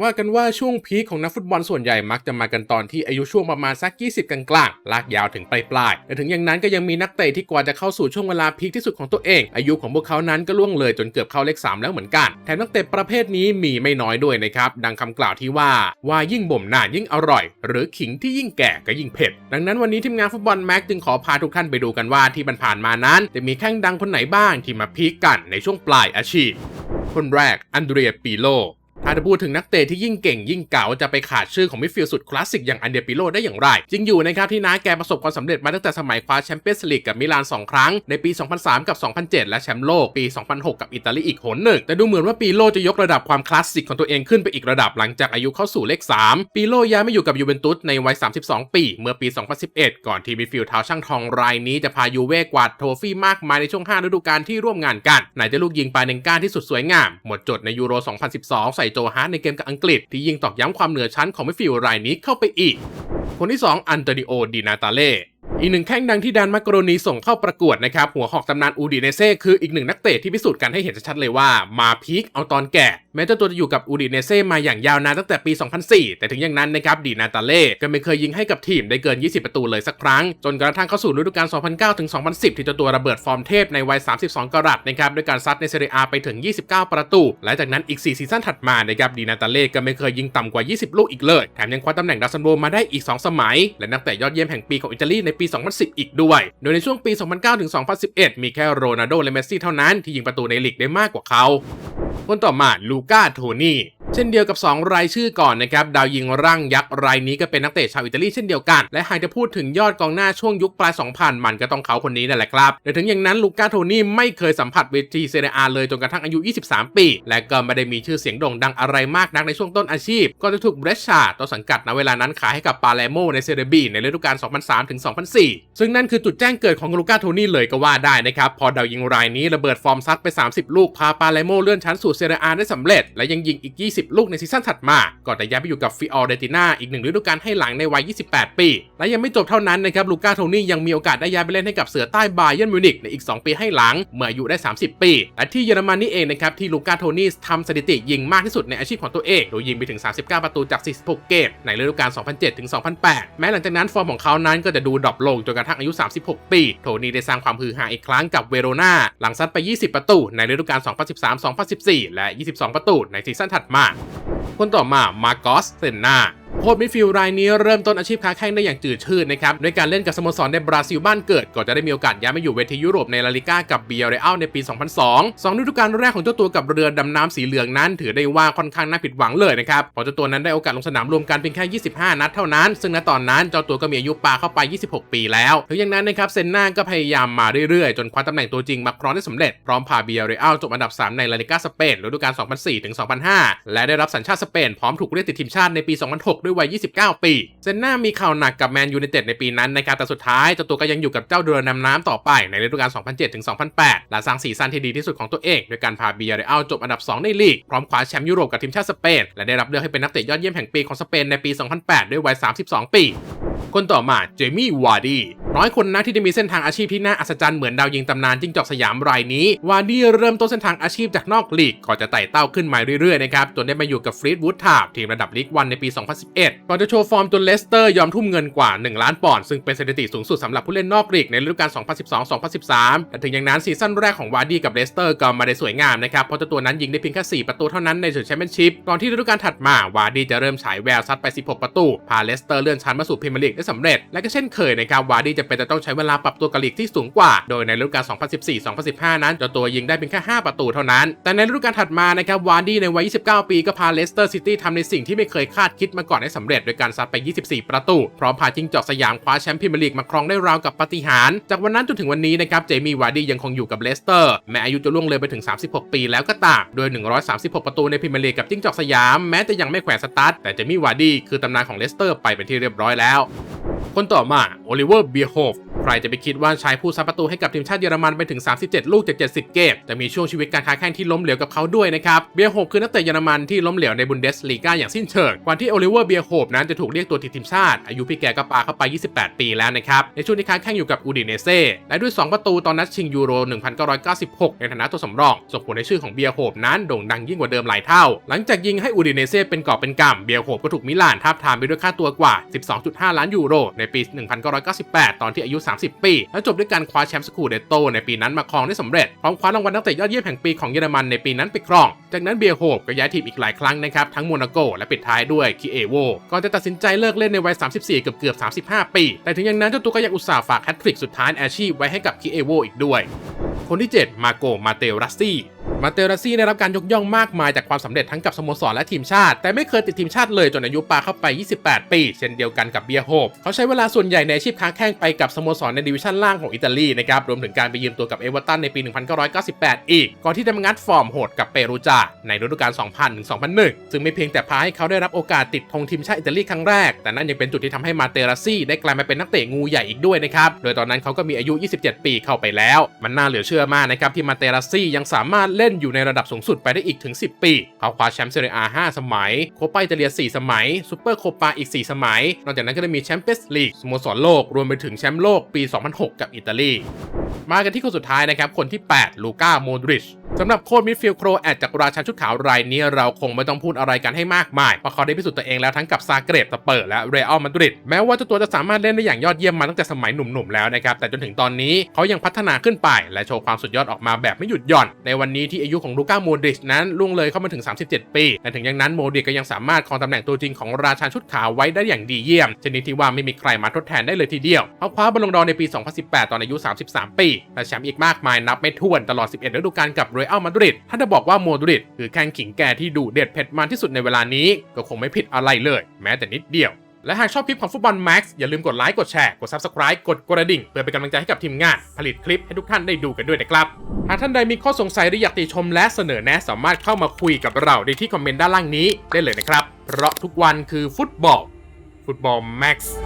ว่ากันว่าช่วงพีคของนักฟุตบอลส่วนใหญ่มักจะมากันตอนที่อายุช่วงประมาณสัก 20 กลางๆ ลากยาวถึงปลายๆแต่ถึงอย่างนั้นก็ยังมีนักเตะที่กว่าจะเข้าสู่ช่วงเวลาพีคที่สุดของตัวเอง อายุของพวกเขานั้นก็ล่วงเลยจนเกือบเข้าเลข 3 แล้วเหมือนกัน แถมนักเตะประเภทนี้มีไม่น้อยด้วยนะครับ ดังคำกล่าวที่ว่าว่ายิ่งบ่มนานยิ่งอร่อย หรือขิงที่ยิ่งแก่ก็ยิ่งเผ็ด ดังนั้นวันนี้ทีมงานฟุตบอลแม็กจึงขอพาทุกท่านไปดูกันว่าที่ผ่านมานั้น จะมีแข้งดังคนไหนบ้างที่มาพีคกันในช่วงปลายอาชีพ คนแรกอันเดรียปีโล ถ้าจะพูดถึงนักเตะที่ยิ่งเก่งยิ่งเก่าจะไปขาดชื่อของมิดฟิลด์สุดคลาสสิกอย่างอันเดียปิโลได้อย่างไร จริงอยู่นะครับที่น้าแกประสบความสำเร็จมาตั้งแต่สมัยคว้าแชมเปี้ยนส์ลีกกับมิลาน 2 ครั้ง ในปี 2003 กับ 2007 และแชมป์โลกปี 2006 กับอิตาลีอีกหนหนึ่ง แต่ดูเหมือนว่าปีโลจะยกระดับความคลาสสิกของตัวเองขึ้นไปอีกระดับหลังจากอายุเข้าสู่เลข 3 ปีโลย้ายมาอยู่กับยูเวนตุสในวัย 32 ปี เมื่อปี 2011 ก่อนที่มิดฟิลด์เท้าช่างทองรายนี้จะพายูเว่กวาดโทฟี่มากมายในช่วง 5 ฤดูกาลที่ร่วมงานกันไหนจะลูกยิงปายหนึ่งก้าที่สุดสวยงามหมดจดในยูโร 2012 ใส่โจฮาร์ในเกมกับอังกฤษที่ยิงตอกย้ำความเหนือชั้นของมิดฟิลด์รายนี้เข้าไปอีก คนที่ 2 อันโตนิโอดินาตาเล่อีกหนึ่งแข้งดังที่แดนมาโกรนีส่งเข้าประกวดนะครับ หัวหอกตำนานอูดิเนเซ่คืออีกหนึ่งนักเตะที่พิสูจน์กันให้เห็นชัดๆเลยว่า มาพีคเอาตอนแก่แม้เจ้าตัวจะอยู่กับอูดิเนเซ่มาอย่างยาวนานตั้งแต่ปี 2004 แต่ถึงอย่างนั้นนะครับดีนาตาเล่ก็ไม่เคยยิงให้กับทีมได้เกิน 20 ประตูเลยสักครั้ง จนกระทั่งเข้าสู่ฤดูกาล 2009 ถึง 2010 ที่เจ้าตัวระเบิดฟอร์มเทพในวัย 32 กรัตนะครับด้วยการซัดในเซเรียอาไปถึง 29 ประตู และจากนั้นอีก 4 ซีซั่นถัดมานะครับดีนาตาเล่ก็ไม่เคยยิงต่ำกว่า 20 ลูกอีกเลย แถมยังคว้าตำแหน่งดาวซันโวมาได้อีก 2 สมัย และนักเตะยอดเยี่ยมแห่งปีของอิตาลีในปี 2010 อีกด้วย โดยในช่วงปี 2009 ถึง 2011 มีแค่โรนัลโดและเมสซี่เท่านั้นที่ยิงประตูในลีกได้มากกว่าเขาคนต่อมาลูก้าโทนี่ เช่นเดียวกับ 2 รายชื่อก่อนนะครับดาวยิงร่างยักษ์รายนี้ก็เป็นนักเตะชาวอิตาลีเช่นเดียวกัน และหากจะพูดถึงยอดกองหน้าช่วงยุคปลาย 2000 มันก็ต้องเขาคนนี้นั่นแหละครับแต่ถึงอย่างนั้นลูก้าโทนี่ไม่เคยสัมผัสเวทีเซเรียอาเลยจนกระทั่งอายุ 23 ปี และก็ไม่ได้มีชื่อเสียงโด่งดังอะไรมากนักในช่วงต้นอาชีพ ก็จะถูกเบรชาต้นสังกัดณเวลานั้นขายให้กับปาเลโมในเซเรบีในฤดูกาล 2003 ถึง 2004 ซึ่งนั่นคือจุดแจ้งเกิดของลูก้าโทนี่เลยก็ว่าได้นะครับพอดาวยิงรายนี้ระเบิดฟอร์มซัดไป 30 ลูกพาปาเลโมเลื่อนชั้นสู่เซเรียได้สำเร็จและยังยิงอีก 20ลูกในซีซั่นถัดมา ก่อนจะย้ายไปอยู่กับฟิออเรติน่าอีกหนึ่งฤดูกาลให้หลังในวัย 28 ปี และยังไม่จบเท่านั้นนะครับลูก้าโทนี่ยังมีโอกาสได้ย้ายไปเล่นให้กับเสือใต้บาเยิร์นมิวนิกในอีก 2 ปีให้หลังเมื่ออายุได้ 30 ปี และที่เยอรมันนี่เองนะครับที่ลูก้าโทนี่ทำสถิติยิงมากที่สุดในอาชีพของตัวเองโดยยิงไปถึง 39 ประตูจาก 46 เกมในฤดูกาล 2007ถึง2008 แม้หลังจากนั้นฟอร์มของเขานั้นก็จะดูดรอปลงจนกระทั่งอายุ 36 ปี โทนี่ได้สร้างความฮือฮาอีกครั้งกับเวโรนาหลังซัดไป 20 ประตูในฤดูกาล 2013-2014 และ 22 ประตูในซีซั่นถัดมา Ha! คนต่อมามาโกสเซนนาโค้ชมิดฟิลด์รายนี้เริ่มต้นอาชีพค้าแข่งได้อย่างจืดชืดนะครับด้วยการเล่นกับสโมสรในบราซิลบ้านเกิดก่อนจะได้มีโอกาสย้ายมาอยู่เวทียุโรปในลาลิก้ากับเบียร์เรอัลในปี 2002 2ฤดูกาลแรกของเจ้าตัวกับเรือดำน้ำสีเหลืองนั้น ถือได้ว่าค่อนข้างน่าผิดหวังเลยนะครับเพราะเจ้าตัวนั้นได้โอกาสลงสนามรวมกันเพียงแค่ 25 นัดเท่านั้น ซึ่งณตอนนั้นเจ้าตัวก็มีอายุปาเข้าไป 26 ปีแล้วถึงอย่างนั้นนะครับเซนนาก็พยายามมาเรื่อยๆ จนคว้าตำแหน่งตัวจริงมาครองได้สำเร็จพร้อมพาเบียร์เรอัลจบอันดับ 3 ในลาลิก้าสเปนฤดูกาล 2004-2005 และได้รับสัญชาติสเปนพร้อมถูกเรียกติดทีมชาติในปี 2006 ด้วยวัย 29 ปี เซนน่ามีข่าวหนักกับแมนยูในเต็ดในปีนั้นนะครับแต่สุดท้ายเจ้าตัวก็ยังอยู่กับเจ้าเดือนำน้ำต่อไปในฤดูกาล 2007-2008 และสร้างสีสันที่ดีที่สุดของตัวเองด้วยการพาเบียร์เรอัลจบอันดับ 2 ในลีก พร้อมคว้าแชมป์ยุโรปกับทีมชาติสเปนและได้รับเลือกให้เป็นนักเตะยอดเยี่ยมแห่งปีของสเปนในปี 2008 ด้วยวัย 32 ปี คนต่อมาเจมี่วาร์ดีน้อยคนนักที่จะมีเส้นทางอาชีพที่น่าอัศจรรย์เหมือนดาวยิงตำนานจิ้งจอกสยามรายนี้ วาร์ดีเริ่มต้นเส้นทางอาชีพจากนอกลีกก่อนจะไต่เต้าขึ้นมาเรื่อยๆนะครับจนได้มาอยู่กับฟรีดวูดทาร์ทีมระดับลีกวันในปี 2011 ก่อนจะโชว์ฟอร์มจนเลสเตอร์ยอมทุ่มเงินกว่า 1 ล้านปอนด์ซึ่งเป็นสถิติสูงสุดสำหรับผู้เล่นนอกลีกในฤดูกาล 2012-2013 แต่ถึงอย่างนั้นซีซั่นแรกของวาร์ดีกับเลสเตอร์ก็มาได้สวยงามนะครับเพราะตัวนั้นยิงได้เพียงแค่4ประตูเท่านั้นในศึกแชมเปี้ยนชิพก่อนที่ฤดูกาลถัดมาวาร์ดีจะเริ่มฉายแววซัดไป 16 ประตูพาเลสเตอร์เลื่อนชั้นมาสู่พรีเมียร์ลีกได้สำเร็จ และก็เช่นเคยนะครับวาร์ดีจะเป็นแต่ต้องใช้เวลาปรับตัวกับลีกที่สูงกว่า โดยในฤดูกาล 2014-2015 นั้นเจ้าตัวยิงได้เพียงแค่ 5 ประตูเท่านั้น แต่ในฤดูกาลถัดมานะครับวาร์ดี้ในวัย 29 ปีก็พาเลสเตอร์ซิตี้ทำในสิ่งที่ไม่เคยคาดคิดมาก่อนได้สำเร็จโดยการซัดไป 24 ประตู พร้อมพาจิงจอกสยามคว้าแชมป์พรีเมียร์ลีกมาครองได้ราวกับปาฏิหาริย์จากวันนั้นจนถึงวันนี้นะครับเจมี่วาร์ดี้ยังคงอยู่กับเลสเตอร์แม้อายุจะล่วงเลยไปถึง 36 ปีแล้วก็ตามโดย 136 ประตูในพรีเมียร์ลีกกับจิงจอกสยามแม้จะยังไม่แขวนสตาร์ทแต่เจมี่วาร์ดี้คือตำนานของเลสเตอร์ไปเป็นที่เรียบร้อยแล้วคนต่อมาโอลิเวอร์เบียโฮฟ ใครจะไปคิดว่าชายผู้ซัดประตูให้กับทีมชาติเยอรมันไปถึง 37 ลูกจาก 70 เกมจะมีช่วงชีวิตการค้าแข่งที่ล้มเหลวกับเขาด้วยนะครับเบียโฮปคือนักเตะเยอรมันที่ล้มเหลวในบุนเดสลีกาอย่างสิ้นเชิงก่อนที่โอลิเวอร์เบียโฮปนั้นจะถูกเรียกตัวติดทีมชาติ อายุพี่แกก็ปาเข้าไป 28 ปีแล้วนะครับในช่วงที่ค้าแข่งอยู่กับอูดิเนเซ่และด้วย 2 ประตูตอนนัดชิงยูโร 1996 ในฐานะตัวสำรองส่งผลให้ชื่อของเบียโฮปนั้นโด่งดังยิ่งกว่าเดิมหลายเท่า หลังจากยิงให้อูดิเนเซ่เป็นกอบเป็นกำเบียโฮปก็ถูกมิลานทาบทามไปด้วยค่าตัวกว่า 12.5 ล้านยูโรในปี 1998 ตอนที่อายุ30 ปี และจบด้วยการคว้าแชมป์สกูเดโตในปีนั้นมาครองได้สำเร็จ พร้อมคว้ารางวัลนักเตะยอดเยี่ยมแห่งปีของเยอรมันในปีนั้นไปครอง จากนั้นเบียโฮปก็ย้ายทีมอีกหลายครั้งนะครับ ทั้งโมนาโกและปิดท้ายด้วยคิเอโวก่อนจะตัดสินใจเลิกเล่นในวัย 34 เกือบเกือบ 35 ปี แต่ถึงอย่างนั้นเจ้าตัวก็ยังอุตส่าห์ฝากแฮตทริกสุดท้ายอาชีพไว้ให้กับคิเอโวอีกด้วย คนที่ 7 มาโก มาเตลรัสซี่ มาเตรัซี่ได้รับการยกย่องมากมายจากความสำเร็จทั้งกับสโมสรและทีมชาติ แต่ไม่เคยติดทีมชาติเลยจนอายุปาเข้าไป 28 ปี เช่นเดียวกันกับเบียโฮปเขาใช้เวลาส่วนใหญ่ในอาชีพค้าแข่งไปกับสโมสรในดิวิชั่นล่างของอิตาลีนะครับรวมถึงการไปยืมตัวกับเอเวอร์ตันในปี 1998 อีก ก่อนที่จะมางัดฟอร์มโหดกับเปรูจาในฤดูกาล 2000-2001 ซึ่งไม่เพียงแต่พาให้เขาได้รับโอกาสติดธงทีมชาติอิตาลีครั้งแรก แต่นั่นยังเป็นจุดที่ทำให้มาเตรัซี่ได้กลายมาเป็นนักเตะงูใหญ่อีกด้วยนะครับ โดยตอนนั้นเขาก็มีอายุ 27 ปีเข้าไปแล้ว มันน่าเหลือเชื่อมากนะครับที่มาเตรัซี่ยังสามารถเล่นอยู่ในระดับสูงสุดไปได้อีกถึง 10 ปี เขาคว้าแชมป์เซเรียอา5สมัย โคปาอิตาเลีย 4 สมัย ซูเปอร์โคปาอีก 4 สมัย นอกจากนั้นก็ได้มีแชมเปี้ยนส์ลีกสโมสรโลก รวมไปถึงแชมป์โลกปี 2006 กับอิตาลี มากันที่คนสุดท้ายนะครับ คนที่ 8 ลูก้า โมดริช สำหรับโค้ชมิดฟิลด์โครแอดจากราชันชุดขาวรายนี้เราคงไม่ต้องพูดอะไรกันให้มากมายเพราะเขาได้พิสูจน์ตัวเองแล้วทั้งกับซาเกรบสเปอร์และเรอัลมาดริดแม้ว่าเจ้าตัวจะสามารถเล่นได้อย่างยอดเยี่ยมมาตั้งแต่สมัยหนุ่มๆแล้วนะครับแต่จนถึงตอนนี้เขายังพัฒนาขึ้นไป และโชว์ความสุดยอดออกมาแบบไม่หยุดหย่อน ในวันนี้ที่อายุของลูก้าโมดริชนั้นล่วงเลยเข้ามาถึง 37 ปีแต่ถึงอย่างนั้นโมดริชก็ยังสามารถครองตำแหน่งตัวจริงของราชันชุดขาวไว้ได้อย่างดีเยี่ยมชนิดที่ว่าไม่มีใครมาทดแทนได้เลยทีเดียวเขาคว้าบอลลงดอในปี 2018 ตอนอายุ 33 ปีและแชมป์อีกมากมายนับไม่ถ้วนตลอด 11ฤดูกาลกับเรอัลมาดริดถ้าจะบอกว่าโมดริดคือแข้งขิงแก่ที่ดุเด็ดเผ็ดมันที่สุดในเวลานี้ ก็คงไม่ผิดอะไรเลย แม้แต่นิดเดียว และหากชอบคลิปของฟุตบอลแม็กซ์อย่าลืมกดไลค์กดแชร์กด Subscribe กดกระดิ่ง เพื่อเป็นกำลังใจให้กับทีมงาน ผลิตคลิปให้ทุกท่านได้ดูกันด้วยนะครับ หากท่านใดมีข้อสงสัยหรืออยากติชมและเสนอแนะสามารถเข้ามาคุยกับเราได้ที่คอมเมนต์ด้านล่างนี้ได้เลยนะครับเพราะทุกวันคือฟุตบอลฟุตบอลแม็กซ์